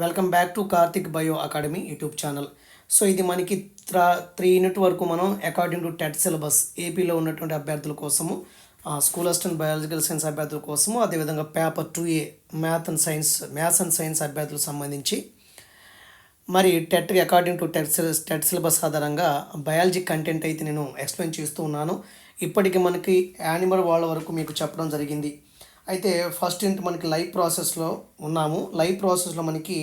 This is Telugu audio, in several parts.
Welcome back to Karthik bio academy YouTube channel. So ఇది మనకి త్రా త్రీ యూనిట్ వరకు మనం అకార్డింగ్ టు టెట్ సిలబస్ ఏపీలో ఉన్నటువంటి అభ్యర్థుల కోసము స్కూల్ అసిస్టెంట్ బయాలజికల్ సైన్స్ అభ్యర్థుల కోసము అదేవిధంగా paper two A math and science maths and science అభ్యర్థులకు సంబంధించి మరి TET according to TET syllabus TET syllabus ఆధారంగా బయాలజీ కంటెంట్ అయితే నేను ఎక్స్ప్లెయిన్ చేస్తూ ఉన్నాను. ఇప్పటికి మనకి యానిమల్ వాళ్ళ వరకు మీకు చెప్పడం జరిగింది. అయితే ఫస్ట్ ఏంటి మనకి లైవ్ ప్రాసెస్లో ఉన్నాము. లైవ్ ప్రాసెస్లో మనకి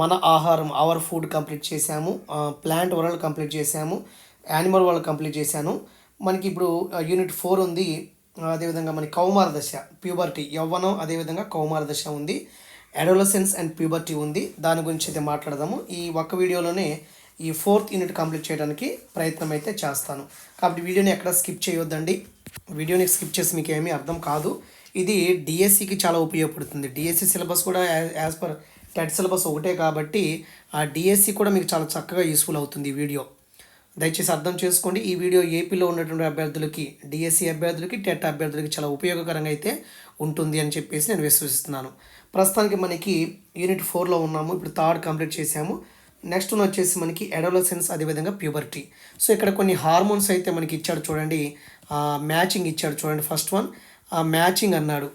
మన ఆహారం అవర్ ఫుడ్ కంప్లీట్ చేశాము. ప్లాంట్ వరల్డ్ కంప్లీట్ చేశాము. యానిమల్ వరల్డ్ కంప్లీట్ చేశాను. మనకి ఇప్పుడు యూనిట్ ఫోర్ ఉంది. అదేవిధంగా మనకి కౌమార దశ ప్యూబర్టీ యవ్వనం అదేవిధంగా కౌమార దశ ఉంది. అడోలసెన్స్ అండ్ ప్యూబర్టీ ఉంది. దాని గురించి అయితే మాట్లాడదాము. ఈ ఒక్క వీడియోలోనే ఈ ఫోర్త్ యూనిట్ కంప్లీట్ చేయడానికి ప్రయత్నం అయితే చేస్తాను. కాబట్టి వీడియోని ఎక్కడ స్కిప్ చేయొద్దండి. వీడియోని స్కిప్ చేసి మీకు ఏమీ అర్థం కాదు. ఇది డిఎస్సికి చాలా ఉపయోగపడుతుంది. డిఎస్సి సిలబస్ కూడా యాజ్ పర్ టెట్ సిలబస్ ఒకటే కాబట్టి ఆ డిఎస్సి కూడా మీకు చాలా చక్కగా యూస్ఫుల్ అవుతుంది ఈ వీడియో దయచేసి అర్థం చేసుకోండి. ఈ వీడియో ఏపీలో ఉన్నటువంటి అభ్యర్థులకి డిఎస్సి అభ్యర్థులకి టెట్ అభ్యర్థులకి చాలా ఉపయోగకరంగా అయితే ఉంటుంది అని చెప్పేసి నేను విశ్వసిస్తున్నాను. ప్రస్తుతానికి మనకి యూనిట్ ఫోర్లో ఉన్నాము. ఇప్పుడు థర్డ్ కంప్లీట్ చేసాము నెక్స్ట్ వన్ వచ్చేసి మనకి అడోలసెన్స్ అదేవిధంగా ప్యూబర్టీ సో ఇక్కడ కొన్ని హార్మోన్స్ అయితే మనకి ఇచ్చాడు చూడండి. మ్యాచింగ్ ఇచ్చాడు చూడండి ఫస్ట్ వన్ మ్యాచింగ్ అన్నాడు.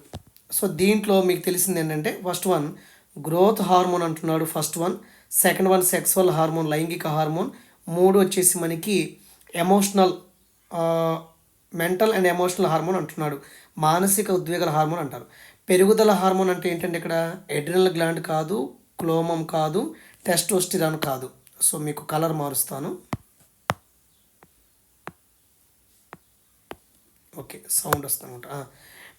సో దీంట్లో మీకు తెలిసింది ఏంటంటే ఫస్ట్ వన్ గ్రోత్ హార్మోన్ అంటున్నాడు first one second one sexual hormone లైంగిక హార్మోన్ మూడు వచ్చేసి మనకి emotional mental and emotional hormone అంటున్నాడు. మానసిక ఉద్వేగాల హార్మోన్ అంటారు. పెరుగుదల హార్మోన్ అంటే ఏంటంటే ఇక్కడ ఎడ్రినల్ గ్లాండ్ కాదు క్లోమం కాదు టెస్టోస్టిరాన్ కాదు. సో మీకు కలర్ మారుస్తాను. ఓకే సౌండ్ వస్తుందన్నమాట.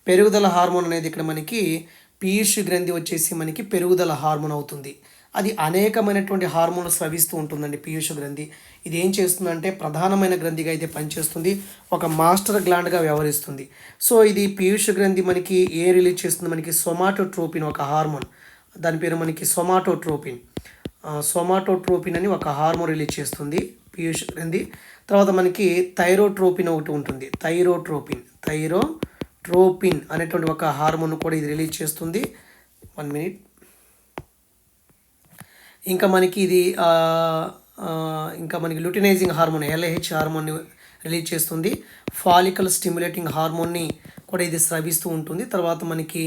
పెరుగుదల హార్మోన్ అనేది ఇక్కడ మనకి పీయూష్ గ్రంథి వచ్చేసి మనకి పెరుగుదల హార్మోన్ అవుతుంది. అది అనేకమైనటువంటి హార్మోన్ స్రవిస్తూ ఉంటుందండి పీయూష గ్రంథి. ఇది ఏం చేస్తుందంటే ప్రధానమైన గ్రంథిగా అయితే పనిచేస్తుంది. ఒక మాస్టర్ గ్లాండ్గా వ్యవహరిస్తుంది. సో ఇది పీయూష గ్రంథి మనకి ఏ రిలీజ్ చేస్తుంది? మనకి సొమాటోట్రోపిన్ ఒక హార్మోన్. దాని పేరు మనకి సొమాటోట్రోపిన్. సొమాటోట్రోపిన్ అని ఒక హార్మోన్ రిలీజ్ చేస్తుంది పీయూష గ్రంథి. తర్వాత మనకి థైరోట్రోపిన్ ఒకటి ఉంటుంది. థైరోట్రోపిన్. ట్రోపిన్ అనేటువంటి ఒక హార్మోన్ కూడా ఇది రిలీజ్ చేస్తుంది. వన్ మినిట్ ఇంకా మనకి ఇది ఇంకా మనకి లుటినైజింగ్ హార్మోన్ ఎల్ఏహెచ్ హార్మోన్ని రిలీజ్ చేస్తుంది. ఫాలికల్ స్టిమ్యులేటింగ్ హార్మోన్ని కూడా ఇది స్రవిస్తూ ఉంటుంది. తర్వాత మనకి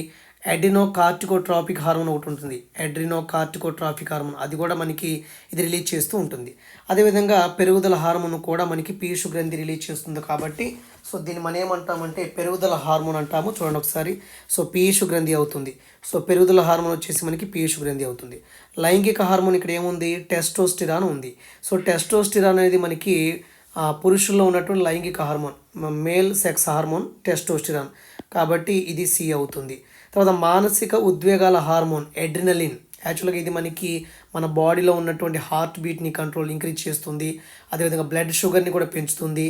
ఎడ్రినో కార్టికోట్రాఫిక్ హార్మోన్ ఒకటి ఉంటుంది. ఎడ్రినో కార్టికోట్రాఫిక్ హార్మోన్ అది కూడా మనకి ఇది రిలీజ్ చేస్తూ ఉంటుంది. అదేవిధంగా పెరుగుదల హార్మోన్ కూడా మనకి పీయూష గ్రంథి రిలీజ్ చేస్తుంది కాబట్టి సో దీన్ని మనం ఏమంటామంటే పెరుగుదల హార్మోన్ అంటాము. చూడండి ఒకసారి. సో పీయూషు గ్రంథి అవుతుంది. సో పెరుగుదల హార్మోన్ వచ్చేసి మనకి పీయూషు గ్రంథి అవుతుంది. లైంగిక హార్మోన్ ఇక్కడ ఏముంది? టెస్టోస్టిరాన్ ఉంది. సో టెస్టోస్టిరాన్ అనేది మనకి ఆ, పురుషుల్లో ఉన్నటువంటి లైంగిక hormone male sex hormone testosterone. కాబట్టి ఇది సి అవుతుంది. తర్వాత మానసిక ఉద్వేగాల హార్మోన్ ఎడ్రినలిన్ యాక్చువల్గా ఇది మనకి మన బాడీలో ఉన్నటువంటి హార్ట్ బీట్ని కంట్రోల్ ఇంక్రీజ్ చేస్తుంది. అదేవిధంగా బ్లడ్ షుగర్ని కూడా పెంచుతుంది.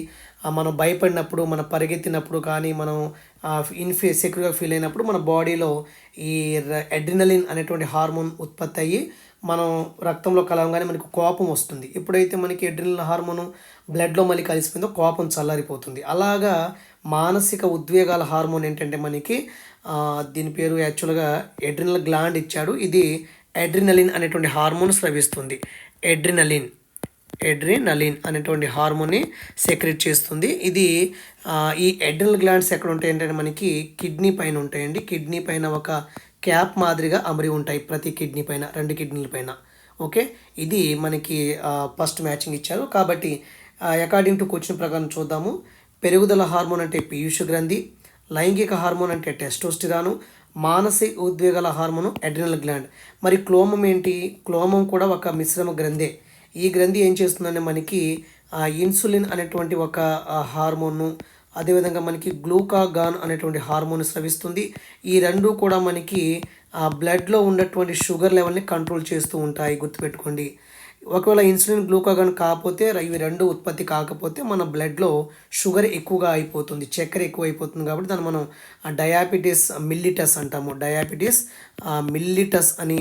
మనం భయపడినప్పుడు మనం పరిగెత్తినప్పుడు కానీ మనం ఇన్ఫీ సెక్యూర్గా ఫీల్ అయినప్పుడు మన బాడీలో ఈ ఎడ్రినలిన్ అనేటువంటి హార్మోన్ ఉత్పత్తి అయ్యి మనం రక్తంలో కలవగానే మనకు కోపం వస్తుంది. ఎప్పుడైతే మనకి ఎడ్రినల్ హార్మోన్ బ్లడ్లో మళ్ళీ కలిసిపోయిందో కోపం చల్లారిపోతుంది. అలాగా మానసిక ఉద్వేగాల హార్మోన్ ఏంటంటే మనకి దీని పేరు యాక్చువల్గా ఎడ్రినల్ గ్లాండ్ ఇచ్చాడు. ఇది ఎడ్రినలిన్ అనేటువంటి హార్మోన్ స్రవిస్తుంది ఎడ్రినలిన్ ఎడ్రినలిన్ అనేటువంటి హార్మోన్ని సెక్రెట్ చేస్తుంది. ఇది ఈ ఎడ్రినల్ గ్లాండ్స్ ఎక్కడ ఉంటాయంటే మనకి కిడ్నీ పైన ఉంటాయండి. కిడ్నీ పైన ఒక క్యాప్ మాదిరిగా అమరి ఉంటాయి ప్రతి కిడ్నీ పైన రెండు కిడ్నీల పైన. ఓకే? ఇది మనకి ఫస్ట్ మ్యాచింగ్ ఇచ్చారు. కాబట్టి అకార్డింగ్ టు క్వశ్చన్ ప్రకారం చూద్దాము. పెరుగుదల హార్మోన్ అంటే పీయూష గ్రంథి లైంగిక హార్మోన్ అంటే టెస్టోస్టిరాను మానసిక ఉద్వేగాల హార్మోన్ అడ్రినల్ గ్లాండ్. మరి క్లోమం ఏంటి? క్లోమం కూడా ఒక మిశ్రమ గ్రంథే. ఈ గ్రంథి ఏం చేస్తుందంటే మనకి ఇన్సులిన్ అనేటువంటి ఒక హార్మోన్ను అదేవిధంగా మనకి గ్లూకాగాన్ అనేటువంటి హార్మోన్ స్రవిస్తుంది. ఈ రెండు కూడా మనకి బ్లడ్లో ఉన్నటువంటి షుగర్ లెవెల్ని కంట్రోల్ చేస్తూ ఉంటాయి గుర్తుపెట్టుకోండి. ఒకవేళ ఇన్సులిన్ గ్లూకాగాన్ కాకపోతే ఇవి రెండు ఉత్పత్తి కాకపోతే మన బ్లడ్లో షుగర్ ఎక్కువగా అయిపోతుంది చక్కెర ఎక్కువ అయిపోతుంది కాబట్టి దాన్ని మనం డయాబెటీస్ మిల్లిటస్ అంటాము. డయాబెటీస్ మిల్లిటస్ అని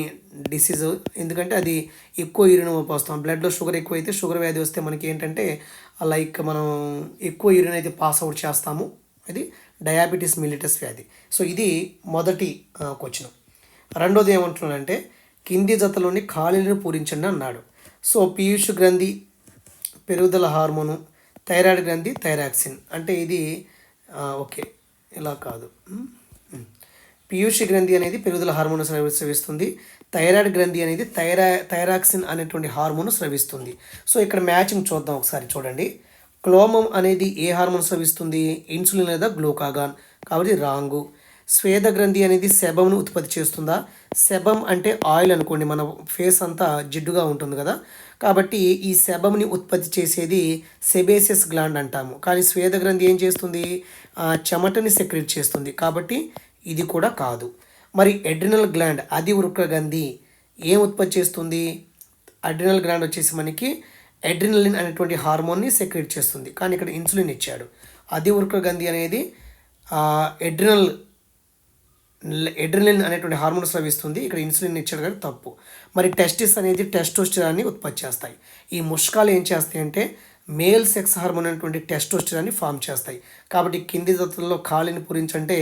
డిసీజ్. ఎందుకంటే అది ఎక్కువ యూరిన్ వస్తాం బ్లడ్లో షుగర్ ఎక్కువ అయితే షుగర్ వ్యాధి వస్తే మనకి ఏంటంటే లైక్ మనం ఎక్కువ యూరిన్ అయితే పాస్ అవుట్ చేస్తాము. అది డయాబెటీస్ మిల్లిటస్ వ్యాధి. సో ఇది మొదటి క్వశ్చన్. రెండోది ఏమంటున్నానంటే కింది జతలోని ఖాళీలను పూరించండి అన్నాడు. సో పీయూష్ గ్రంథి పెరుగుదల హార్మోను థైరాయిడ్ గ్రంథి థైరాక్సిన్. అంటే ఇది ఓకే ఇలా కాదు. పీయూష్ గ్రంథి అనేది పెరుగుదల హార్మోన్ స్రవిస్తుంది. థైరాయిడ్ గ్రంథి అనేది థైరా థైరాక్సిన్ అనేటువంటి హార్మోన్ స్రవిస్తుంది. సో ఇక్కడ మ్యాచింగ్ చూద్దాం ఒకసారి చూడండి. క్లోమం అనేది ఏ హార్మోన్ స్రవిస్తుంది? ఇన్సులిన్ లేదా గ్లూకాగాన్. కాబట్టి రాంగు. స్వేద గ్రంథి అనేది శబమును ఉత్పత్తి చేస్తుందా? సెబమ్ అంటే ఆయిల్ అనుకోండి మన ఫేస్ అంతా జిడ్డుగా ఉంటుంది కదా. కాబట్టి ఈ సెబమ్ని ఉత్పత్తి చేసేది సెబేసియస్ గ్లాండ్ అంటాము. కానీ స్వేద గ్రంథి ఏం చేస్తుంది? చెమటని సెక్రెట్ చేస్తుంది. కాబట్టి ఇది కూడా కాదు. మరి ఎడ్రినల్ గ్లాండ్ అది వృక్కగంధి ఏం ఉత్పత్తి చేస్తుంది? అడ్రినల్ గ్లాండ్ వచ్చేసి మనకి ఎడ్రినలిన్ అనేటువంటి హార్మోన్ని సెక్రెట్ చేస్తుంది. కానీ ఇక్కడ ఇన్సులిన్ ఇచ్చాడు. అది వృక్కగంధి అనేది ఎడ్రినల్ ఎడ్రిలిన్ అనేటువంటి హార్మోన్ స్రవిస్తుంది ఇక్కడ ఇన్సులిన్ ఇచ్చాడు కానీ తప్పు. మరి టెస్టిస్ అనేది టెస్టోస్టిరాన్ని ఉత్పత్తి చేస్తాయి. ఈ ముష్కాలు ఏం చేస్తాయి అంటే మేల్ సెక్స్ హార్మోన్ అనేటువంటి టెస్టోస్టిరాన్ని ఫామ్ చేస్తాయి. కాబట్టి కింది జతల్లో ఖాళీని పూరించంటే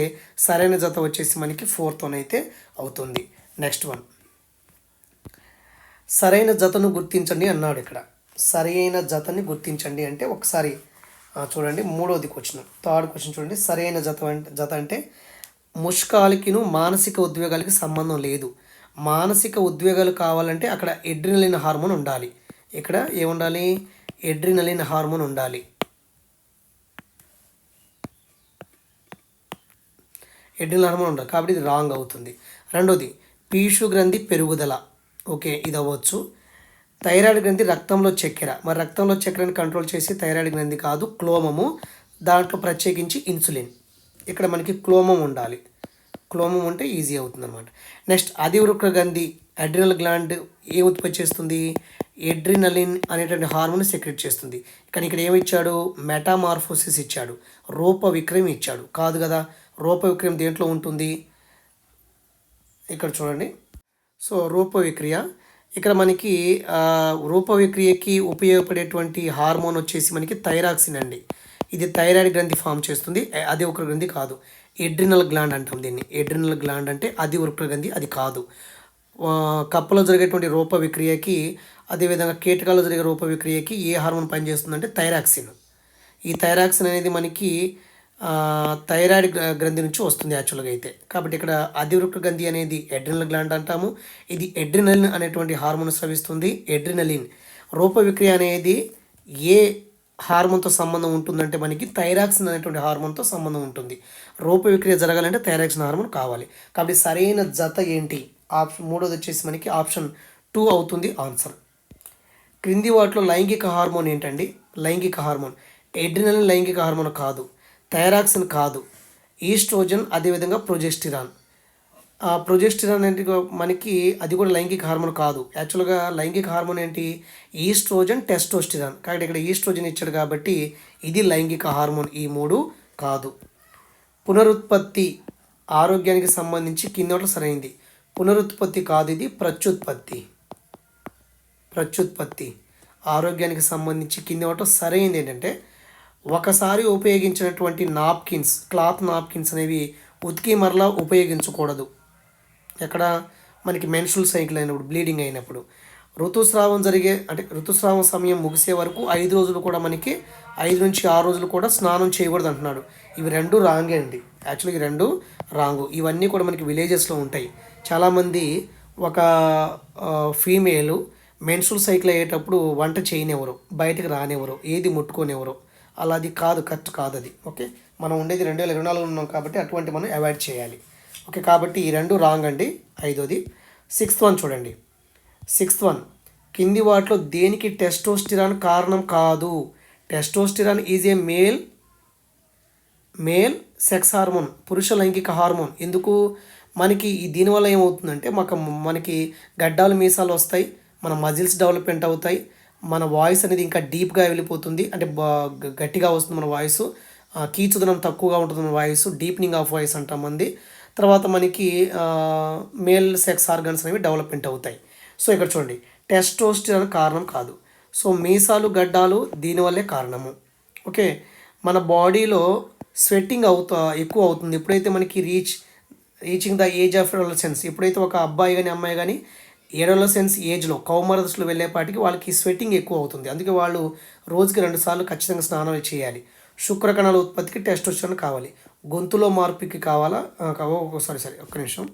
సరైన జత వచ్చేసి మనకి ఫోర్త్ వన్ అయితే అవుతుంది. నెక్స్ట్ వన్ సరైన జతను గుర్తించండి అన్నాడు ఇక్కడ. సరైన జతని గుర్తించండి అంటే ఒకసారి చూడండి మూడోది క్వశ్చన్ థర్డ్ క్వశ్చన్ చూడండి. సరైన జత అంటే జత అంటే ముష్కాలకిను మానసిక ఉద్వేగాలకి సంబంధం లేదు. మానసిక ఉద్వేగాలు కావాలంటే అక్కడ ఎడ్రినలిన్ హార్మోన్ ఉండాలి. ఇక్కడ ఏముండాలి? ఎడ్రినలిన్ హార్మోన్ ఉండాలి. ఎడ్రినల్ హార్మోన్ ఉండాలి. కాబట్టి ఇది రాంగ్ అవుతుంది. రెండోది పీషు గ్రంథి పెరుగుదల. ఓకే ఇది అవ్వచ్చు. థైరాయిడ్ గ్రంథి రక్తంలో చక్కెర. మరి రక్తంలో చక్కెరని కంట్రోల్ చేసి థైరాయిడ్ గ్రంథి కాదు క్లోమము. దాంట్లో ప్రత్యేకించి ఇన్సులిన్. ఇక్కడ మనకి క్లోమం ఉండాలి. క్లోమం ఉంటే ఈజీ అవుతుంది అనమాట నెక్స్ట్ అధివృక్క గంధి అడ్రినల్ గ్లాండ్ ఏ ఉత్పత్తి చేస్తుంది? ఎడ్రినలిన్ అనేటువంటి హార్మోన్ సెక్రెట్ చేస్తుంది. కానీ ఇక్కడ ఏమిచ్చాడు? మెటామార్ఫోసిస్ ఇచ్చాడు. రూప విక్రయం ఇచ్చాడు. కాదు కదా? రూప విక్రయం దేంట్లో ఉంటుంది? ఇక్కడ చూడండి. సో రూప విక్రియ. ఇక్కడ మనకి రూప విక్రియకి ఉపయోగపడేటువంటి హార్మోన్ వచ్చేసి మనకి థైరాక్సిన్ అండి. ఇది థైరాయిడ్ గ్రంథి ఫామ్ చేస్తుంది. అది ఒక గ్రంథి కాదు. ఎడ్రినల్ గ్లాండ్ అంటాం దీన్ని. ఎడ్రినల్ గ్లాండ్ అంటే అది వృక్క గ్రంథి అది కాదు. కప్పలో జరిగేటువంటి రూప విక్రియకి అదేవిధంగా కీటకాల్లో జరిగే రూప విక్రియకి ఏ హార్మోన్ పనిచేస్తుందంటే థైరాక్సిన్. ఈ థైరాక్సిన్ అనేది మనకి థైరాయిడ్ గ్రంథి నుంచి వస్తుంది యాక్చువల్గా అయితే. కాబట్టి ఇక్కడ అధివృక్క గ్రంథి అనేది ఎడ్రినల్ గ్లాండ్ అంటాము. ఇది ఎడ్రినలిన్ అనేటువంటి హార్మోన్ స్రవిస్తుంది. ఎడ్రినలిన్ రూప విక్రియ అనేది ఏ హార్మోన్తో సంబంధం ఉంటుందంటే మనకి థైరాక్సిన్ అనేటువంటి హార్మోన్తో సంబంధం ఉంటుంది. రూప విక్రియ జరగాలంటే థైరాక్సిన్ హార్మోన్ కావాలి. కాబట్టి సరైన జత ఏంటి? ఆప్షన్ మూడోది వచ్చేసి మనకి ఆప్షన్ టూ అవుతుంది ఆన్సర్. క్రింది వాటిలో లైంగిక హార్మోన్ ఏంటండి? లైంగిక హార్మోన్. ఎడ్రినల్ లైంగిక హార్మోన్ కాదు. థైరాక్సిన్ కాదు. ఈస్ట్రోజన్ అదేవిధంగా ప్రొజెస్టిరాన్. ప్రొజెస్టిరాన్ అనేది మనకి అది కూడా లైంగిక హార్మోన్ కాదు. యాక్చువల్గా లైంగిక హార్మోన్ ఏంటి? Oestrogen testosterone. కాబట్టి ఇక్కడ ఈస్ట్రోజన్ ఇచ్చాడు కాబట్టి ఇది లైంగిక హార్మోన్ ఈ మూడు కాదు. పునరుత్పత్తి ఆరోగ్యానికి సంబంధించి కిందోట్ల సరైంది. పునరుత్పత్తి కాదు ఇది ప్రత్యుత్పత్తి. ప్రత్యుత్పత్తి ఆరోగ్యానికి సంబంధించి కింది ఒకటి సరైనది ఏంటంటే ఒకసారి ఉపయోగించినటువంటి నాప్కిన్స్ క్లాత్ నాప్కిన్స్ అనేవి ఉతికి మరలా ఉపయోగించకూడదు. ఎక్కడ మనకి మెన్స్ట్రల్ సైకిల్ అయినప్పుడు బ్లీడింగ్ అయినప్పుడు. ఋతుస్రావం జరిగే అంటే ఋతుస్రావం సమయం ముగిసే వరకు ఐదు రోజులు కూడా మనకి ఐదు నుంచి ఆరు రోజులు కూడా స్నానం చేయకూడదు అంటున్నాడు. ఇవి రెండు రాంగే అండి. యాక్చువల్గా ఈ రెండు రాంగు. ఇవన్నీ కూడా మనకి విలేజెస్లో ఉంటాయి. చాలామంది ఒక ఫీమేలు మెన్సుల్ సైకిల్ అయ్యేటప్పుడు వంట చేయనివ్వరు. బయటకు రానివ్వరు. ఏది ముట్టుకోనివ్వరు. అలా అది కాదు కరెక్ట్ కాదు అది. ఓకే మనం ఉండేది రెండు వేల ఇరవై నాలుగు ఉన్నాం కాబట్టి అటువంటి మనం అవాయిడ్ చేయాలి. ఓకే కాబట్టి ఈ రెండు రాంగ్ అండి. ఐదోది. సిక్స్త్ వన్ చూడండి. Sixth one. కింది వాటిలో దేనికి టెస్టోస్టిరాన్ కారణం కాదు? Testosterone is a male male sex hormone పురుష లైంగిక హార్మోన్. ఎందుకు? మనకి దీనివల్ల ఏమవుతుందంటే మాకు మనకి గడ్డాలు మీసాలు వస్తాయి మన మజిల్స్ డెవలప్మెంట్ అవుతాయి మన వాయిస్ అనేది ఇంకా డీప్గా వెళ్ళిపోతుంది. అంటే గట్టిగా వస్తుంది మన వాయిస్. కీచుదనం తక్కువగా ఉంటుంది మన వాయిస్ డీప్నింగ్ ఆఫ్ వాయిస్ అంటాం మంది. తర్వాత మనకి మేల్ సెక్స్ ఆర్గన్స్ అనేవి డెవలప్మెంట్ అవుతాయి. సో ఇక్కడ చూడండి. టెస్టోస్టిరాన్ కారణం కాదు. సో మీసాలు గడ్డాలు దీనివల్లే కారణము. ఓకే? మన బాడీలో స్వెట్టింగ్ అవుతా ఎక్కువ అవుతుంది. ఎప్పుడైతే మనకి reach reaching the age of adolescence ఎప్పుడైతే ఒక అబ్బాయి కానీ అమ్మాయి కానీ ఎడోలసెన్స్ ఏజ్లో కౌమార దశలో వెళ్ళేపాటికి వాళ్ళకి స్వెట్టింగ్ ఎక్కువ అవుతుంది. అందుకే వాళ్ళు రోజుకి రెండు సార్లు ఖచ్చితంగా స్నానాలు చేయాలి. శుక్రకణాల ఉత్పత్తికి టెస్టోస్టెరాన్ కావాలి. గొంతులో మార్పుకి కావాలా? సారీ సారీ ఒక్క నిమిషం.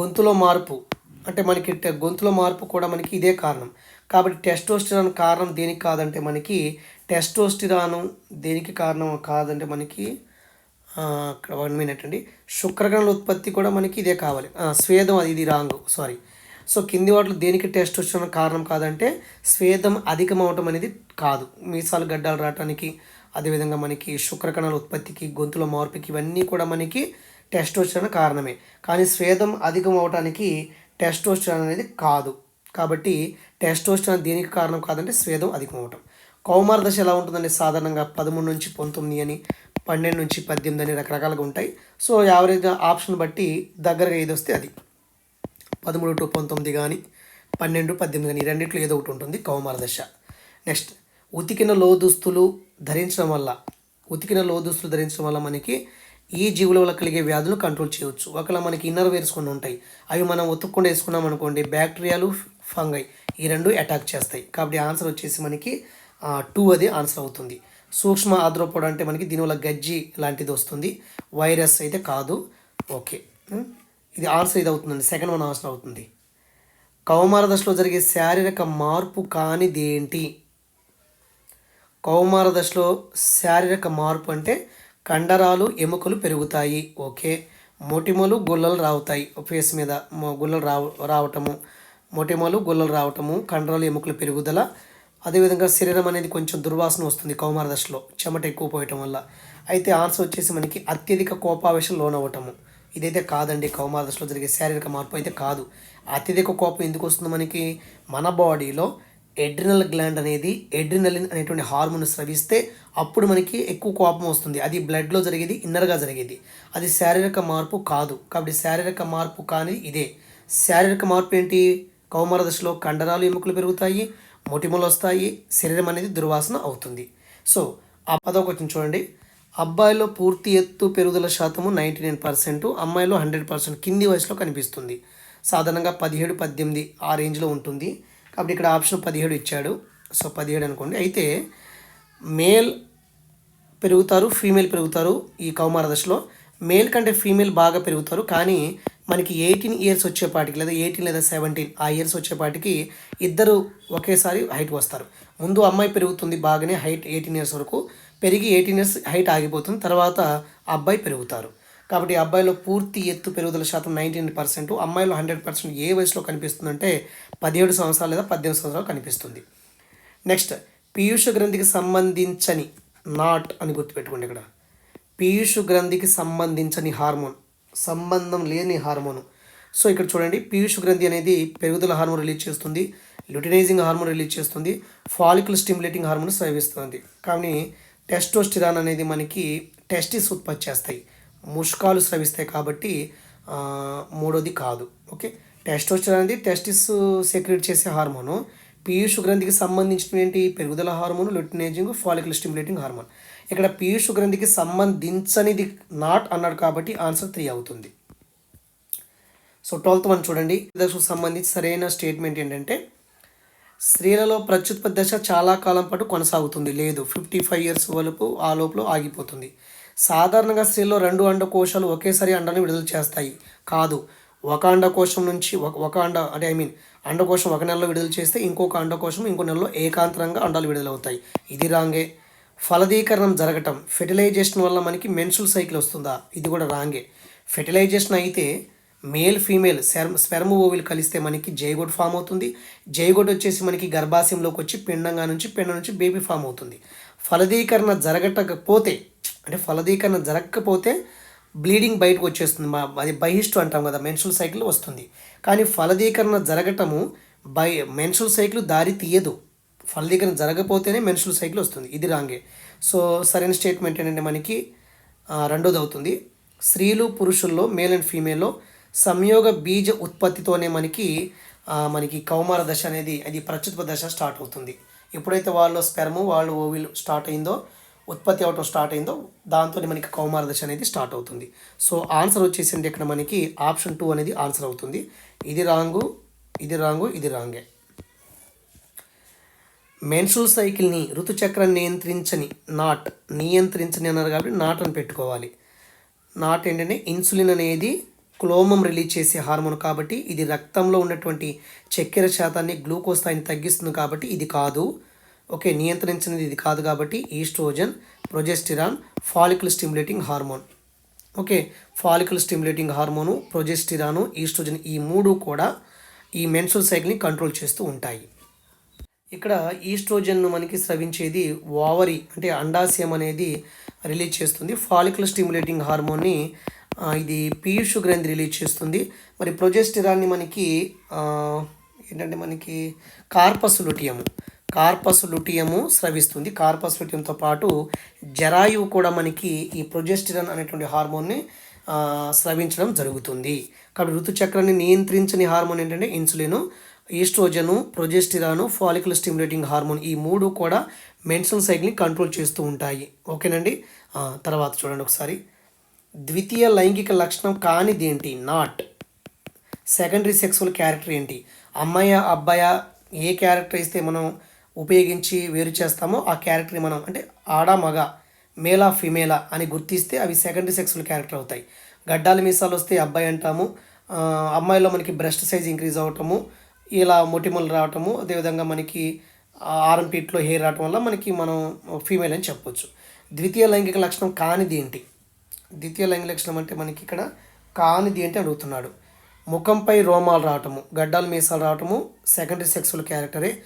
గొంతులో మార్పు. అంటే మనకి టె- గొంతులో మార్పు కూడా మనకి ఇదే కారణం. కాబట్టి టెస్టోస్టిరాన్ కారణం దేనికి కాదంటే మనకి టెస్టోస్టిరాను దేనికి కారణం కాదంటే మనకి ఇక్కడ వన్ మినిట్ అండి. శుక్రగణల ఉత్పత్తి కూడా మనకి ఇదే కావాలి. స్వేదం అది ఇది రాంగ్. సారీ. సో కింది వాటిలో దేనికి టెస్ట్ వచ్చిన కారణం కాదంటే స్వేదం అధికమవటం అనేది కాదు. మీసాలు గడ్డాలు రావటానికి అదేవిధంగా మనకి శుక్రకణాల ఉత్పత్తికి గొంతుల మార్పుకి ఇవన్నీ కూడా మనకి టెస్ట్ వచ్చిన కారణమే. కానీ స్వేదం అధికం అవటానికి టెస్టోస్టిరాన్ అనేది కాదు. కాబట్టి టెస్ట్ వచ్చిన దేనికి కారణం కాదంటే స్వేదం అధికం అవటం కౌమార దశ ఎలా ఉంటుందంటే సాధారణంగా పదమూడు నుంచి పంతొమ్మిది అని పన్నెండు నుంచి పద్దెనిమిది అని రకరకాలుగా ఉంటాయి. సో యావరేజ్గా ఆప్షన్ బట్టి దగ్గరగా ఏది వస్తే అది. పదమూడు టు పంతొమ్మిది కానీ పన్నెండు పద్దెనిమిది కానీ రెండిట్లో ఏదో ఒకటి ఉంటుంది కౌమార దశ. నెక్స్ట్ ఉతికిన లో దుస్తులు ధరించడం వల్ల ఉతికిన లో దుస్తులు ధరించడం వల్ల మనకి ఈ జీవుల వల్ల కలిగే వ్యాధులు కంట్రోల్ చేయవచ్చు. ఒకవేళ మనకి ఇన్నర్ వేర్స్ కొన్ని ఉంటాయి అవి మనం ఉతుక్కుండా వేసుకున్నాం అనుకోండి బ్యాక్టీరియాలు ఫంగై ఈ రెండు అటాక్ చేస్తాయి. కాబట్టి ఆన్సర్ వచ్చేసి మనకి టూ అది ఆన్సర్ అవుతుంది. సూక్ష్మ ఆద్రోపొడ అంటే మనకి దీనివల్ల గజ్జి లాంటిది వస్తుంది. వైరస్ అయితే కాదు. Okay hmm? ఇది ఆన్సర్ ఇది అవుతుందండి సెకండ్ వన్ ఆన్సర్ అవుతుంది. కౌమార దశలో జరిగే శారీరక మార్పు కానిదేంటి? కౌమార దశలో శారీరక మార్పు అంటే కండరాలు ఎముకలు పెరుగుతాయి ఓకే. మొటిమలు గుల్లలు రావుతాయి ఫేస్ మీద గుల్లలు రావ రావటము. మొటిమలు గుల్లలు రావటము కండరాలు ఎముకలు పెరుగుదల. అదేవిధంగా శరీరం అనేది కొంచెం దుర్వాసన వస్తుంది కౌమార దశలో చెమట ఎక్కువ పోయటం వల్ల. అయితే ఆన్సర్ వచ్చేసి మనకి అత్యధిక కోపావేశం లోనవ్వటము. ఇదైతే కాదండి. కౌమార దశలో జరిగే శారీరక మార్పు అయితే కాదు. అత్యధిక కోపం ఎందుకు వస్తుంది మనకి? మన బాడీలో ఎడ్రినల్ గ్లాండ్ అనేది ఎడ్రినలిన్ అనేటువంటి హార్మోన్ స్రవిస్తే అప్పుడు మనకి ఎక్కువ కోపం వస్తుంది. అది బ్లడ్లో జరిగేది ఇన్నర్గా జరిగేది. అది శారీరక మార్పు కాదు. కాబట్టి శారీరక మార్పు కానీ ఇదే. శారీరక మార్పు ఏంటి? కౌమార దశలో కండరాలు ఎముకలు పెరుగుతాయి మొటిమలు వస్తాయి శరీరం అనేది దుర్వాసన అవుతుంది. సో ఆ పదో కొంచెం చూడండి. అబ్బాయిలో పూర్తి ఎత్తు పెరుగుదల శాతము నైంటీ నైన్ పర్సెంట్ అమ్మాయిలో హండ్రెడ్ పర్సెంట్ కింది వయసులో కనిపిస్తుంది. సాధారణంగా పదిహేడు పద్దెనిమిది ఆ రేంజ్లో ఉంటుంది. కాబట్టి ఇక్కడ ఆప్షన్ పదిహేడు ఇచ్చాడు. సో పదిహేడు అనుకోండి. అయితే మేల్ పెరుగుతారు ఫీమేల్ పెరుగుతారు ఈ కౌమార దశలో. మేల్ కంటే ఫీమేల్ బాగా పెరుగుతారు. కానీ మనకి ఎయిటీన్ ఇయర్స్ వచ్చేపాటికి లేదా ఎయిటీన్ లేదా సెవెంటీన్ ఆ ఇయర్స్ వచ్చేపాటికి ఇద్దరు ఒకేసారి హైట్ వస్తారు. ముందు అమ్మాయి పెరుగుతుంది బాగానే హైట్ ఎయిటీన్ ఇయర్స్ వరకు. పెరిగి ఎయిటీన్ ఇయర్స్ హైట్ ఆగిపోతుంది. తర్వాత అబ్బాయి పెరుగుతారు. కాబట్టి అబ్బాయిలో పూర్తి ఎత్తు పెరుగుదల శాతం నైన్టీన్ పర్సెంట్. అమ్మాయిలో హండ్రెడ్ పర్సెంట్ ఏ వయసులో కనిపిస్తుందంటే పదిహేడు సంవత్సరాలు లేదా పద్దెనిమిది సంవత్సరాలు కనిపిస్తుంది. నెక్స్ట్ పీయూష గ్రంథికి సంబంధించని నాట్ అని గుర్తుపెట్టుకోండి ఇక్కడ. పీయూష గ్రంథికి సంబంధించని హార్మోన్ సంబంధం లేని హార్మోన్. సో ఇక్కడ చూడండి పీయూష గ్రంథి అనేది పెరుగుదల హార్మోన్ రిలీజ్ చేస్తుంది లుటినైజింగ్ హార్మోన్ రిలీజ్ చేస్తుంది ఫాలికల్ స్టిమ్యులేటింగ్ హార్మోన్ స్రవిస్తుంది. కానీ టెస్టోస్టిరాన్ అనేది మనకి టెస్టిస్ ఉత్పత్తి చేస్తాయి. ముష్కాలు స్రవిస్తాయి కాబట్టి మూడోది కాదు. ఓకే? టెస్టోస్టిరాన్ అనేది టెస్టిస్ సెక్రెట్ చేసే హార్మోను. పీయూష్ గ్రంథికి సంబంధించిన ఏంటి పెరుగుదల hormone luteinizing follicle stimulating hormone. ఇక్కడ పీయూష్ గ్రంథికి సంబంధించనిది నాట్ అన్నాడు కాబట్టి ఆన్సర్ త్రీ అవుతుంది. సో ట్వెల్త్ వన్ చూడండి. దశకు సంబంధించి సరైన స్టేట్మెంట్ ఏంటంటే స్త్రీలలో ప్రత్యుత్పత్తి దశ చాలా కాలం పాటు కొనసాగుతుంది. లేదు ఫిఫ్టీ ఫైవ్ ఇయర్స్ వరకు ఆ లోపల ఆగిపోతుంది. సాధారణంగా స్త్రీలో రెండు అండకోశాలు ఒకేసారి అండాన్ని విడుదల చేస్తాయి. కాదు ఒక అండకోశం నుంచి ఒక ఒక అండ అంటే ఐ మీన్ అండకోశం ఒక నెలలో విడుదల చేస్తే ఇంకొక అండకోశం ఇంకో నెలలో ఏకాంతరంగా అండాలు విడుదలవుతాయి. ఇది రాంగే. ఫలదీకరణం జరగటం ఫెర్టిలైజేషన్ వల్ల మనకి మెన్సుల్ సైకిల్ వస్తుందా? ఇది కూడా రాంగే. ఫెర్టిలైజేషన్ అయితే male female sperm sperm ovule కలిస్తే మనకి జైగోడ్ ఫామ్ అవుతుంది. జైగోడ్ వచ్చేసి మనకి గర్భాశయంలోకి వచ్చి పిండంగా నుంచి పిండం నుంచి బేబీ ఫామ్ అవుతుంది. ఫలదీకరణ జరగటకపోతే అంటే ఫలదీకరణ జరగకపోతే బ్లీడింగ్ బయటకు వచ్చేస్తుంది. మా అది బహిష్టు అంటాం కదా మెన్షుల్ సైకిల్ వస్తుంది. కానీ ఫలదీకరణ జరగటము బై మెన్సుల్ సైకిల్ దారి తీయదు. ఫలదీకరణ జరగకపోతేనే మెన్సుల్ సైకిల్ వస్తుంది. ఇది రాంగే. సో సరైన స్టేట్మెంట్ ఏంటంటే మనకి రెండోది అవుతుంది స్త్రీలు పురుషుల్లో మేల్ అండ్ ఫీమేల్లో సంయోగ బీజ ఉత్పత్తితోనే మనకి మనకి కౌమార దశ అనేది అది ప్రత్యుత్పత్తి దశ స్టార్ట్ అవుతుంది. ఎప్పుడైతే వాళ్ళు స్పెర్మ్ వాళ్ళు ఓవిల్ స్టార్ట్ అయిందో ఉత్పత్తి అవటం స్టార్ట్ అయిందో దాంతో మనకి కౌమార దశ అనేది స్టార్ట్ అవుతుంది. సో ఆన్సర్ వచ్చేసింది ఇక్కడ మనకి ఆప్షన్ టూ అనేది ఆన్సర్ అవుతుంది. ఇది రాంగు ఇది రాంగు ఇది రాంగే. మెన్సుల్ సైకిల్ని ఋతుచక్రం నియంత్రించని నాట్ నియంత్రించని అన్నారు కాబట్టి నాట్ అని పెట్టుకోవాలి. నాట్ ఏంటంటే ఇన్సులిన్ అనేది క్లోమం రిలీజ్ చేసే హార్మోన్ కాబట్టి ఇది రక్తంలో ఉన్నటువంటి చక్కెర శాతాన్ని గ్లూకోజ్ స్థాయిని తగ్గిస్తుంది కాబట్టి ఇది కాదు. ఓకే నియంత్రించినది ఇది కాదు కాబట్టి estrogen progesterone follicle stimulating hormone. Okay follicle stimulating hormone progesterone estrogen ఈ మూడు కూడా ఈ మెన్సుల్ సైకిల్ని కంట్రోల్ చేస్తూ ఉంటాయి. ఇక్కడ ఈస్ట్రోజన్ను మనకి స్రవించేది ఓవరీ అంటే అండాశయం అనేది రిలీజ్ చేస్తుంది. ఫాలికల్ స్టిమ్యులేటింగ్ హార్మోన్ని ఇది పీయూష్ గ్రంథి రిలీజ్ చేస్తుంది. మరి ప్రొజెస్టిరాన్ని మనకి ఏంటంటే మనకి కార్పస్ లుటియము. కార్పస్ లుటియము స్రవిస్తుంది. కార్పస్ లుటియంతో పాటు జరాయువు కూడా మనకి ఈ ప్రొజెస్టిరాన్ అనేటువంటి హార్మోన్ని స్రవించడం జరుగుతుంది. కాబట్టి ఋతుచక్రాన్ని నియంత్రించని హార్మోన్ ఏంటంటే insulin estrogen progesterone follicle stimulating hormone ఈ మూడు కూడా మెన్సల్ సైకిల్ని కంట్రోల్ చేస్తూ ఉంటాయి. ఓకేనండి? తర్వాత చూడండి ఒకసారి. ద్వితీయ లైంగిక లక్షణం కానిది ఏంటి నాట్. సెకండరీ సెక్సువల్ క్యారెక్టర్ ఏంటి? అమ్మాయి అబ్బాయ ఏ క్యారెక్టర్ ఇస్తే మనం ఉపయోగించి వేరు చేస్తామో ఆ క్యారెక్టర్ని మనం అంటే ఆడ మగ మేలా ఫిమేలా అని గుర్తిస్తే అవి సెకండరీ సెక్సువల్ క్యారెక్టర్ అవుతాయి. గడ్డాల మీసాలు వస్తే అబ్బాయి అంటాము. అమ్మాయిలో మనకి బ్రెస్ట్ సైజ్ ఇంక్రీజ్ అవటము ఇలా మొటిమలు రావటము అదేవిధంగా మనకి ఆరం హెయిర్ రావటం వల్ల మనకి మనం ఫీమేల్ అని చెప్పొచ్చు. ద్వితీయ లైంగిక లక్షణం కానిది ఏంటి ద్వితీయ లైంగిక లక్షణం అంటే మనకి ఇక్కడ కానిది ఏంటి అడుగుతున్నాడు. ముఖంపై రోమాలు రావటము గడ్డాలు మీసాలు రావటము సెకండరీ సెక్సువల్ క్యారెక్టరే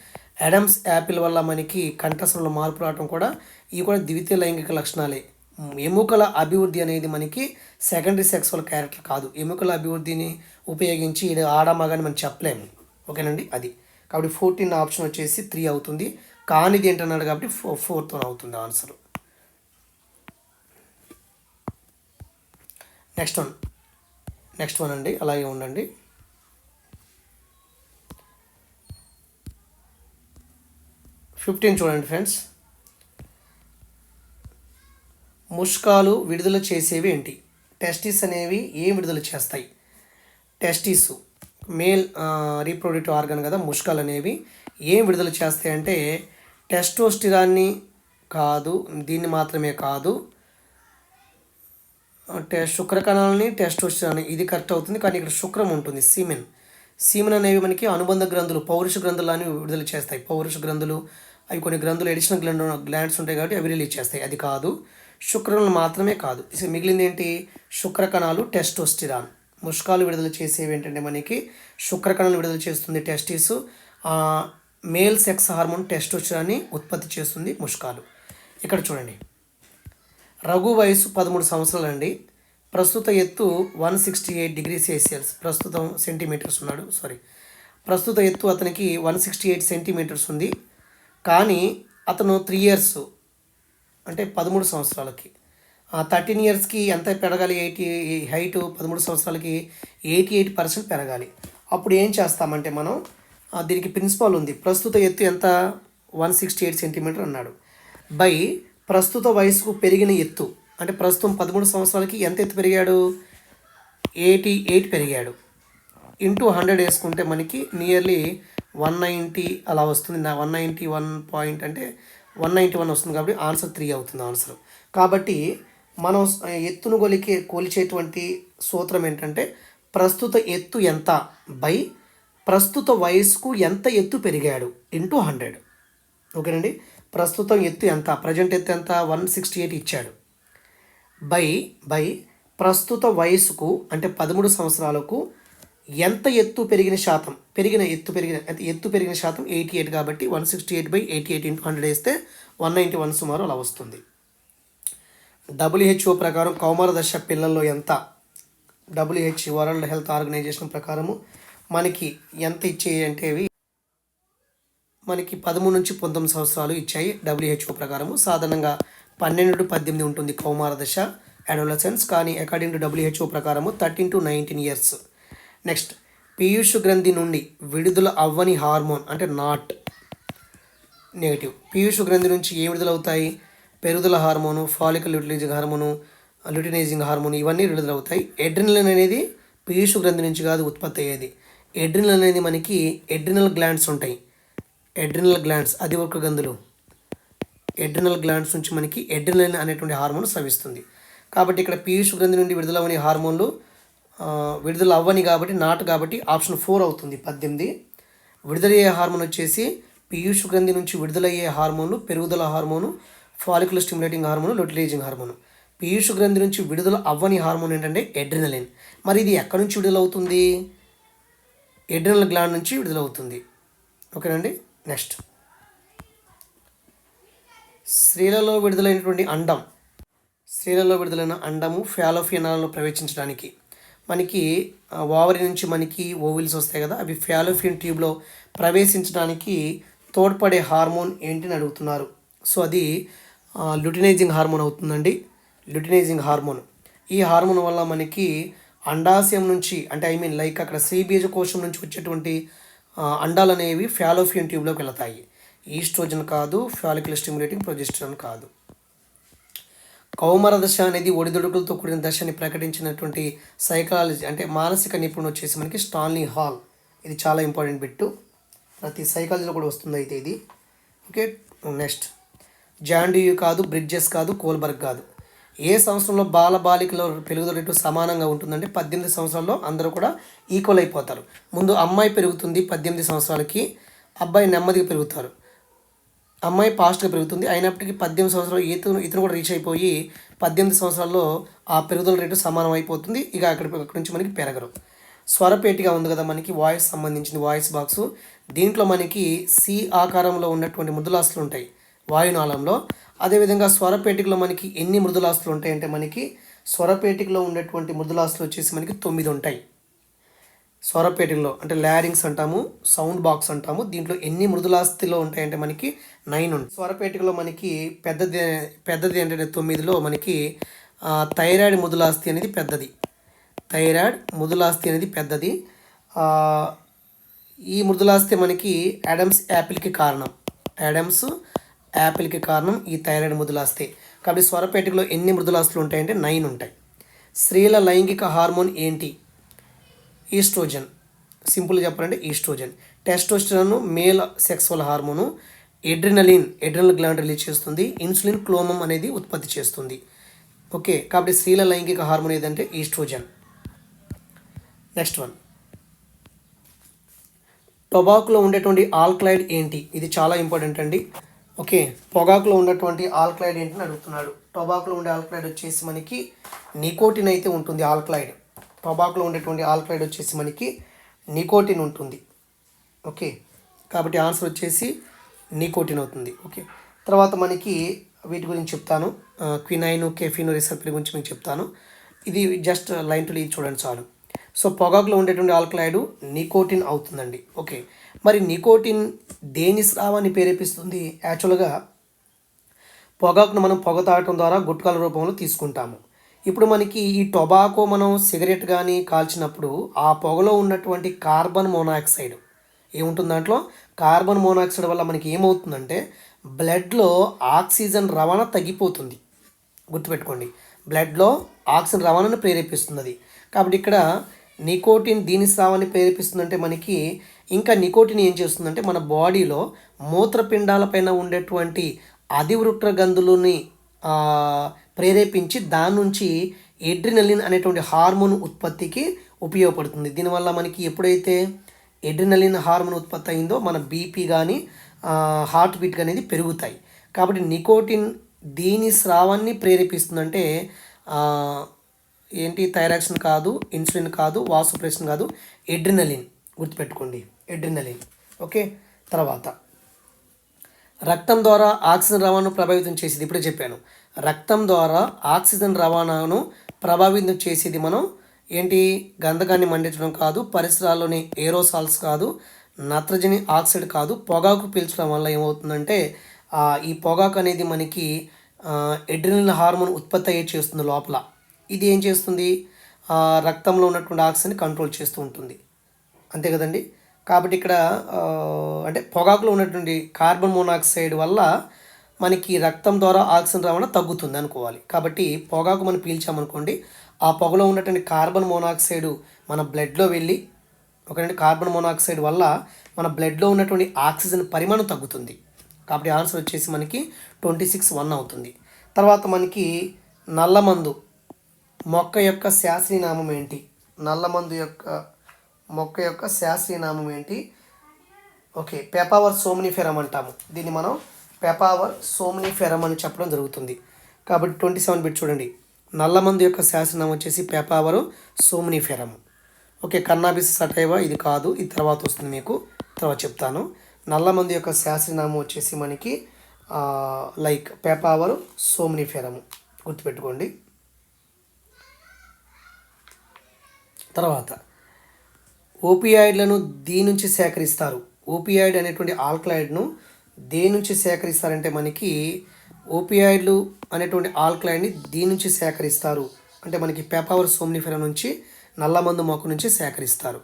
అడమ్స్ యాపిల్ వల్ల మనకి కంఠస్వరంలో మార్పు రావటం కూడా ఇవి కూడా ద్వితీయ లైంగిక లక్షణాలే. ఎముకల అభివృద్ధి అనేది మనకి సెకండరీ సెక్సువల్ క్యారెక్టర్ కాదు. ఎముకల అభివృద్ధిని ఉపయోగించి ఇది ఆడమగాని మనం చెప్పలేము. ఓకేనండి? అది. కాబట్టి ఫోర్టీన్ ఆప్షన్ వచ్చేసి త్రీ అవుతుంది. కానిది ఏంటన్నాడు కాబట్టి ఫోర్ ఫోర్త్ అవుతుంది answer next one next one అండి. అలాగే ఉండండి. ఫిఫ్టీన్ చూడండి ఫ్రెండ్స్ ముష్కాలు విడుదల చేసేవి ఏంటి? టెస్టిస్ అనేవి ఏం విడుదల చేస్తాయి? టెస్టిస్ మేల్ రీప్రొడక్టివ్ ఆర్గన్ కదా ముష్కాలు అనేవి ఏం విడుదల చేస్తాయంటే టెస్టోస్టిరాన్ని కాదు దీన్ని మాత్రమే కాదు టెస్ట్ శుక్రకణాలని టెస్టోస్టిరాన్ ఇది కరెక్ట్ అవుతుంది. కానీ ఇక్కడ శుక్రం ఉంటుంది. సీమెన్. సీమెన్ అనేవి మనకి అనుబంధ గ్రంథులు పౌరుష గ్రంథులు అని విడుదల చేస్తాయి. పౌరుష గ్రంథులు అవి కొన్ని గ్రంథులు ఎడిషనల్ గ్లాండ్ గ్లాండ్స్ ఉంటాయి కాబట్టి అవి రిలీజ్ చేస్తాయి. అది కాదు. శుక్రములు మాత్రమే కాదు. మిగిలింది ఏంటి? శుక్రకణాలు టెస్టోస్టిరాన్. ముష్కాలు విడుదల చేసేవి ఏంటంటే మనకి శుక్రకణాలు విడుదల చేస్తుంది టెస్టిస్. మేల్ సెక్స్ హార్మోన్ టెస్టోస్టిరాన్ని ఉత్పత్తి చేస్తుంది ముష్కాలు. ఇక్కడ చూడండి. రఘు వయసు పదమూడు సంవత్సరాలు అండి ప్రస్తుత ఎత్తు one sixty eight degree Celsius. ప్రస్తుతం సెంటీమీటర్స్ ఉన్నాడు. సారీ ప్రస్తుత ఎత్తు అతనికి వన్ సిక్స్టీ ఎయిట్ సెంటీమీటర్స్ ఉంది. కానీ అతను త్రీ ఇయర్స్ అంటే పదమూడు సంవత్సరాలకి. థర్టీన్ ఇయర్స్కి ఎంత పెరగాలి? ఎయిటీ హైట్ పదమూడు సంవత్సరాలకి ఎయిటీ ఎయిట్ పర్సెంట్ పెరగాలి. అప్పుడు ఏం చేస్తామంటే మనం దీనికి ప్రిన్సిపాల్ ఉంది. ప్రస్తుత ఎత్తు ఎంత? వన్ సిక్స్టీ ఎయిట్ సెంటీమీటర్ అన్నాడు. బై ప్రస్తుత వయసుకు పెరిగిన ఎత్తు. అంటే ప్రస్తుతం పదమూడు సంవత్సరాలకి ఎంత ఎత్తు పెరిగాడు? ఎయిటీ ఎయిట్ పెరిగాడు. ఇంటూ హండ్రెడ్ వేసుకుంటే మనకి నియర్లీ వన్ నైంటీ అలా వస్తుంది. నా వన్ నైంటీ వన్ పాయింట్ అంటే వన్ నైంటీ వన్ వస్తుంది కాబట్టి ఆన్సర్ త్రీ అవుతుంది ఆన్సర్. కాబట్టి మనం ఎత్తును కొలికే కొలిచేటువంటి సూత్రం ఏంటంటే ప్రస్తుత ఎత్తు ఎంత? బై ప్రస్తుత వయసుకు ఎంత ఎత్తు పెరిగాడు? Into hundred. ఓకేనండి? ప్రస్తుతం ఎత్తు ఎంత? ప్రజెంట్ ఎత్తు ఎంత? వన్ సిక్స్టీ ఎయిట్ ఇచ్చాడు. బై బై ప్రస్తుత వయసుకు అంటే పదమూడు సంవత్సరాలకు ఎంత ఎత్తు పెరిగిన శాతం? పెరిగిన ఎత్తు పెరిగిన ఎత్తు పెరిగిన శాతం ఎయిటీ ఎయిట్ కాబట్టి one sixty eight by eighty eight into hundred వేస్తే వన్ నైంటీ వన్ సుమారు అలా వస్తుంది. డబ్ల్యూహెచ్ఓ ప్రకారం కౌమార దశ పిల్లల్లో ఎంత? డబ్ల్యూహెచ్ వరల్డ్ హెల్త్ ఆర్గనైజేషన్ ప్రకారము మనకి ఎంత ఇచ్చేవి అంటే మనకి పదమూడు నుంచి పంతొమ్మిది సంవత్సరాలు ఇచ్చాయి డబ్ల్యూహెచ్ఓ ప్రకారము. సాధారణంగా పన్నెండు టు పద్దెనిమిది ఉంటుంది కౌమార దశ అడోలసెన్స్ కానీ అకార్డింగ్ టు డబ్ల్యూహెచ్ఓ ప్రకారము thirteen to nineteen years next Piyush గ్రంథి నుండి విడుదల అవ్వని హార్మోన్ అంటే నాట్. నెగిటివ్ పీయూష్ గ్రంథి నుంచి ఏం విడుదలవుతాయి? పెరుగుదల hormone follicle luteinising hormone luteinising hormone ఇవన్నీ విడుదలవుతాయి. ఎడ్రినలిన్ అనేది పీయూష గ్రంథి నుంచి కాదు ఉత్పత్తి అయ్యేది. ఎడ్రినల్ అనేది మనకి ఎడ్రినల్ గ్లాండ్స్ ఉంటాయి. ఎడ్రినల్ గ్లాండ్స్ అది ఒక గందులు. ఎడ్రినల్ గ్లాండ్స్ నుంచి మనకి ఎడ్రినలిన్ అనేటువంటి హార్మోన్ స్రవిస్తుంది. కాబట్టి ఇక్కడ పీయూష్ గ్రంథి నుండి విడుదలవని హార్మోన్లు విడుదల అవ్వని కాబట్టి నాట్ కాబట్టి ఆప్షన్ ఫోర్ అవుతుంది పద్దెనిమిది. విడుదలయ్యే హార్మోన్ వచ్చేసి పీయూష గ్రంథి నుంచి విడుదలయ్యే హార్మోన్లు పెరుగుదల hormone follicular stimulating hormone luteinizing hormone పీయూష గ్రంథి నుంచి విడుదల అవ్వని హార్మోన్ ఏంటంటే ఎడ్రినలిన్ మరి ఇది ఎక్కడి నుంచి విడుదలవుతుంది? ఎడ్రినల్ గ్లాండ్ నుంచి విడుదలవుతుంది. ఓకేనండి నెక్స్ట్. స్త్రీలలో విడుదలైనటువంటి అండం. స్త్రీలలో విడుదలైన అండము ఫ్యాలోఫినాలను ప్రవేశించడానికి. మనకి ఓవరి నుంచి మనకి ఓవిల్స్ వస్తాయి కదా అవి ఫాలోఫియన్ ట్యూబ్లో ప్రవేశించడానికి తోడ్పడే హార్మోన్ ఏంటిని అడుగుతున్నారు. సో అది లుటినైజింగ్ హార్మోన్ అవుతుందండి. Luteinizing hormone. ఈ హార్మోన్ వల్ల మనకి అండాశయం నుంచి అంటే ఐ మీన్ లైక్ అక్కడ శ్రీబీజ కోశం నుంచి వచ్చేటువంటి అండాలు అనేవి ఫాలోఫియన్ ట్యూబ్లోకి వెళతాయి. ఈస్ట్రోజన్ కాదు ఫాలికులర్ స్టిమ్యులేటింగ్ ప్రొజెస్టరన్ కాదు. కౌమర దశ అనేది ఒడిదుడుకులతో కూడిన దశని ప్రకటించినటువంటి సైకాలజీ అంటే మానసిక నిపుణుడు వచ్చేసి మనకి స్టాన్లీ హాల్. ఇది చాలా ఇంపార్టెంట్ బిట్టు. ప్రతి సైకాలజీలో కూడా వస్తుంది అయితే ఇది. Okay next. జాండియు కాదు బ్రిడ్జెస్ కాదు కోల్బర్గ్ కాదు. ఏ సంవత్సరంలో బాలబాలికల పెరుగుదల రేటు సమానంగా ఉంటుందంటే పద్దెనిమిది సంవత్సరాల్లో అందరూ కూడా ఈక్వల్ అయిపోతారు. ముందు అమ్మాయి పెరుగుతుంది పద్దెనిమిది సంవత్సరాలకి అబ్బాయి నెమ్మదిగా పెరుగుతారు. అమ్మాయి ఫాస్ట్గా పెరుగుతుంది. అయినప్పటికీ పద్దెనిమిది సంవత్సరాలు ఇతను ఇతను కూడా రీచ్ అయిపోయి పద్దెనిమిది సంవత్సరాల్లో ఆ పెరుగుదల రేటు సమానం అయిపోతుంది. ఇక అక్కడ అక్కడి నుంచి మనకి పెరగరు. స్వరపేటిగా ఉంది కదా మనకి వాయిస్ సంబంధించింది వాయిస్ బాక్సు. దీంట్లో మనకి సి ఆకారంలో ఉన్నటువంటి ముద్దులాసులు ఉంటాయి. వాయునాళంలో అదేవిధంగా స్వరపేటికలో మనకి ఎన్ని మృదులాస్తులు ఉంటాయంటే మనకి స్వరపేటికలో ఉండేటువంటి మృదులాస్తులు వచ్చేసి మనకి తొమ్మిది ఉంటాయి. స్వరపేటికలో అంటే ల్యారింగ్స్ అంటాము సౌండ్ బాక్స్ అంటాము దీంట్లో ఎన్ని మృదులాస్థిలో ఉంటాయంటే మనకి నైన్ ఉంటాయి స్వరపేటికలో మనకి పెద్దది పెద్దది ఏంటంటే తొమ్మిదిలో మనకి థైరాయిడ్ మృదులాస్తి అనేది పెద్దది. థైరాయిడ్ మృదులాస్తి అనేది పెద్దది. ఈ మృదులాస్తి మనకి అడమ్స్ యాపిల్కి కారణం. అడమ్స్ యాపిల్కి కారణం ఈ థైరాయిడ్ మృదులాస్తే. కాబట్టి స్వరపేటికలో ఎన్ని మృదులాస్తులు ఉంటాయంటే నైన్ ఉంటాయి. స్త్రీల లైంగిక హార్మోన్ ఏంటి? ఈస్ట్రోజన్. సింపుల్గా చెప్పాలంటే estrogen. Testosterone male sexual hormone adrenaline adrenal gland release చేస్తుంది. ఇన్సులిన్ క్లోమం అనేది ఉత్పత్తి చేస్తుంది. ఓకే కాబట్టి స్త్రీల లైంగిక హార్మోన్ ఏదంటే ఈస్ట్రోజన్. Next one. టొబాకులో ఉండేటువంటి ఆల్క్లైడ్ ఏంటి? ఇది చాలా ఇంపార్టెంట్ అండి. ఓకే పొగాకులో ఉన్నటువంటి ఆల్క్లైడ్ ఏంటని అడుగుతున్నాడు. టొబాకులో ఉండే ఆల్క్లైడ్ వచ్చేసి మనకి నికోటిన్ అయితే ఉంటుంది ఆల్క్లైడ్. టొబాకులో ఉండేటువంటి ఆల్క్లైడ్ వచ్చేసి మనకి నికోటిన్ ఉంటుంది. ఓకే కాబట్టి ఆన్సర్ వచ్చేసి నికోటిన్ అవుతుంది. ఓకే తర్వాత మనకి వీటి గురించి చెప్తాను. క్వినైన్ కెఫిన్ రిసల్ఫిన్ గురించి మీకు చెప్తాను. ఇది జస్ట్ లైన్ టు లీవ్ చూడండి చాలు. సో పొగాకులో ఉండేటువంటి ఆల్కలైడ్ నికోటిన్ అవుతుందండి. ఓకే. మరి నికోటిన్ దేని స్రావాన్ని ప్రేరేపిస్తుంది యాక్చువల్గా పొగాకును మనం పొగ తాగటం ద్వారా గుట్కాల రూపంలో తీసుకుంటాము. ఇప్పుడు మనకి ఈ టొబాకో మనం సిగరెట్ కానీ కాల్చినప్పుడు ఆ పొగలో ఉన్నటువంటి కార్బన్ మోనాక్సైడ్ ఏముంటుంది దాంట్లో? కార్బన్ మోనాక్సైడ్ వల్ల మనకి ఏమవుతుందంటే బ్లడ్లో ఆక్సిజన్ రవాణా తగ్గిపోతుంది. గుర్తుపెట్టుకోండి. బ్లడ్లో ఆక్సిజన్ రవాణాను ప్రేరేపిస్తుంది అది కాబట్టి ఇక్కడ నికోటిన్ దీని స్రావాన్ని ప్రేరేపిస్తుందంటే మనకి ఇంకా నికోటిన్ ఏం చేస్తుందంటే మన బాడీలో మూత్రపిండాలపైన ఉండేటువంటి అధివృట్ర గంధులని ప్రేరేపించి దాని నుంచి ఎడ్రినలిన్ అనేటువంటి హార్మోన్ ఉత్పత్తికి ఉపయోగపడుతుంది. దీనివల్ల మనకి ఎప్పుడైతే ఎడ్రినలిన్ హార్మోన్ ఉత్పత్తి అయిందో మన బీపీ కానీ హార్ట్ బీట్ అనేది పెరుగుతాయి. కాబట్టి నికోటిన్ దీని స్రావాన్ని ప్రేరేపిస్తుందంటే ఏంటి థైరాక్సిన్ కాదు ఇన్సులిన్ కాదు వాసుప్రెషన్ కాదు ఎడ్రినలిన్ గుర్తుపెట్టుకోండి ఎడ్రినలిన్ ఓకే? తర్వాత రక్తం ద్వారా ఆక్సిజన్ రవాణాను ప్రభావితం చేసేది ఇప్పుడే చెప్పాను. రక్తం ద్వారా ఆక్సిజన్ రవాణాను ప్రభావితం చేసేది మనం ఏంటి? గంధకాన్ని మండించడం కాదు పరిసరాల్లోని ఏరోసాల్స్ కాదు నత్రజని ఆక్సైడ్ కాదు పొగాకు పీల్చడం వల్ల ఏమవుతుందంటే ఈ పొగాకు అనేది మనకి ఎడ్రినల్ హార్మోన్ ఉత్పత్తి అయ్యే చేస్తుంది లోపల. ఇది ఏం చేస్తుంది? రక్తంలో ఉన్నటువంటి ఆక్సిజన్ కంట్రోల్ చేస్తూ ఉంటుంది. అంతే కదండి? కాబట్టి ఇక్కడ అంటే పొగాకులో ఉన్నటువంటి కార్బన్ మోనాక్సైడ్ వల్ల మనకి రక్తం ద్వారా ఆక్సిజన్ రవాణా తగ్గుతుంది అనుకోవాలి. కాబట్టి పొగాకు మనం పీల్చామనుకోండి ఆ పొగలో ఉన్నటువంటి కార్బన్ మోనాక్సైడ్ మన బ్లడ్లో వెళ్ళి ఒకటి కార్బన్ మోనాక్సైడ్ వల్ల మన బ్లడ్లో ఉన్నటువంటి ఆక్సిజన్ పరిమాణం తగ్గుతుంది. కాబట్టి ఆన్సర్ వచ్చేసి మనకి ట్వంటీ సిక్స్ వన్ అవుతుంది. తర్వాత మనకి నల్లమందు మొక్క యొక్క శాస్త్రీనామం ఏంటి? నల్లమందు యొక్క మొక్క యొక్క శాస్త్రీనామం ఏంటి? ఓకే పెపావర్ సోమ్నిఫెరమ్ అంటాము. దీన్ని మనం పెపావర్ సోమ్నిఫెరమ్ అని చెప్పడం జరుగుతుంది. కాబట్టి ట్వంటీ సెవెన్ బిట్ చూడండి. నల్లమందు యొక్క శాస్త్రనామం వచ్చేసి పెపావరు సోమ్నిఫెరమ్ ఓకే కన్నాబిస్ సటైవా ఇది కాదు ఇది తర్వాత వస్తుంది మీకు. తర్వాత చెప్తాను. నల్లమందు యొక్క శాస్త్రనామం వచ్చేసి మనకి లైక్ పెపావరు సోమ్నిఫెరమ్. గుర్తుపెట్టుకోండి. తర్వాత ఓపియాయిడ్లను దీని నుంచి సేకరిస్తారు. ఓపియాయిడ్ అనేటువంటి ఆల్కలాయిడ్ను దేని నుంచి సేకరిస్తారంటే మనకి ఓపియాయిడ్లు అనేటువంటి ఆల్కలాయిడ్ని దీని నుంచి సేకరిస్తారు. అంటే మనకి పెపావర్ సోమ్నిఫెరా నుంచి నల్లమందు మొక్క నుంచి సేకరిస్తారు.